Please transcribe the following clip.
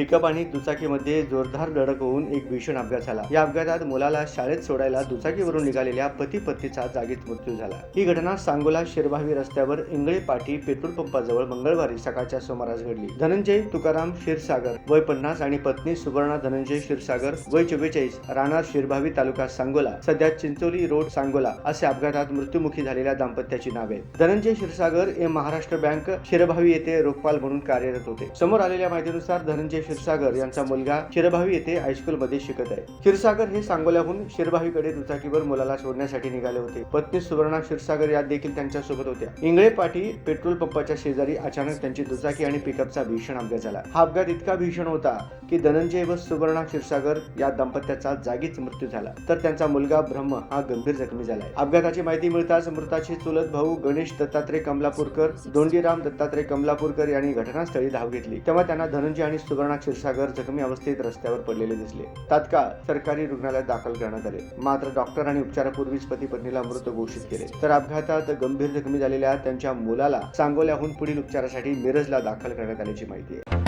Pickup आणि दुचाकीमध्ये जोरदार धडक होऊन एक भीषण अपघात झाला. या अपघातात मुलाला शाळेत सोडायला दुचाकीवरून निघालेल्या पती पत्नीचा जागीच मृत्यू झाला. ही घटना सांगोला शिरभावी रस्त्यावर इंगळे पाटी पेट्रोल पंपाजवळ मंगळवारी सकाळच्या सुमारास घडली. धनंजय तुकाराम क्षीरसागर वय पन्नास आणि पत्नी सुवर्णा धनंजय क्षीरसागर वय चव्वेचाळीस राहणार शिरभावी तालुका सांगोला सध्या चिंचोली रोड सांगोला असे अपघातात मृत्युमुखी झालेल्या दाम्पत्याची नावे धनंजय क्षीरसागर हे महाराष्ट्र बँक शिरभावी येथे रोखपाल म्हणून कार्यरत होते. समोर आलेल्या माहितीनुसार धनंजय क्षीरसागर यांचा मुलगा शिरभावी येथे हायस्कूलमध्ये शिकत आहे. क्षीरसागर हे सांगोल्याहून शिरभावीकडे दुचाकीवर मुलाला सोडण्यासाठी निघाले होते. पत्नी सुवर्णा क्षीरसागर या देखील त्यांच्यासोबत होत्या. इंगळे पाठी पेट्रोल पंपाच्या शेजारी अचानक त्यांची दुचाकी आणि पिकअपचा भीषण अपघात झाला. हा अपघात इतका भीषण होता की धनंजय व सुवर्णा क्षीरसागर या दंपत्याचा जागीच मृत्यू झाला. तर त्यांचा मुलगा ब्रह्म हा गंभीर जखमी झाला अपघाताची माहिती मिळताच मृताचे चुलत भाऊ गणेश दत्तात्रय कमलापूरकर दोंडीराम दत्तात्रय कमलापूरकर यांनी घटनास्थळी धाव घेतली. तेव्हा त्यांना धनंजय आणि सुवर्णा क्षीरसागर जखमी अवस्थेत रस्त्यावर पडलेले दिसले. तात्काळ सरकारी रुग्णालयात दाखल करण्यात आले. मात्र डॉक्टरांनी उपचारापूर्वीच पती पत्नीला मृत घोषित केले. तर अपघातात गंभीर जखमी झालेल्या त्यांच्या मुलाला सांगोल्याहून पुढील उपचारासाठी मिरजला दाखल करण्यात आल्याची माहिती आहे.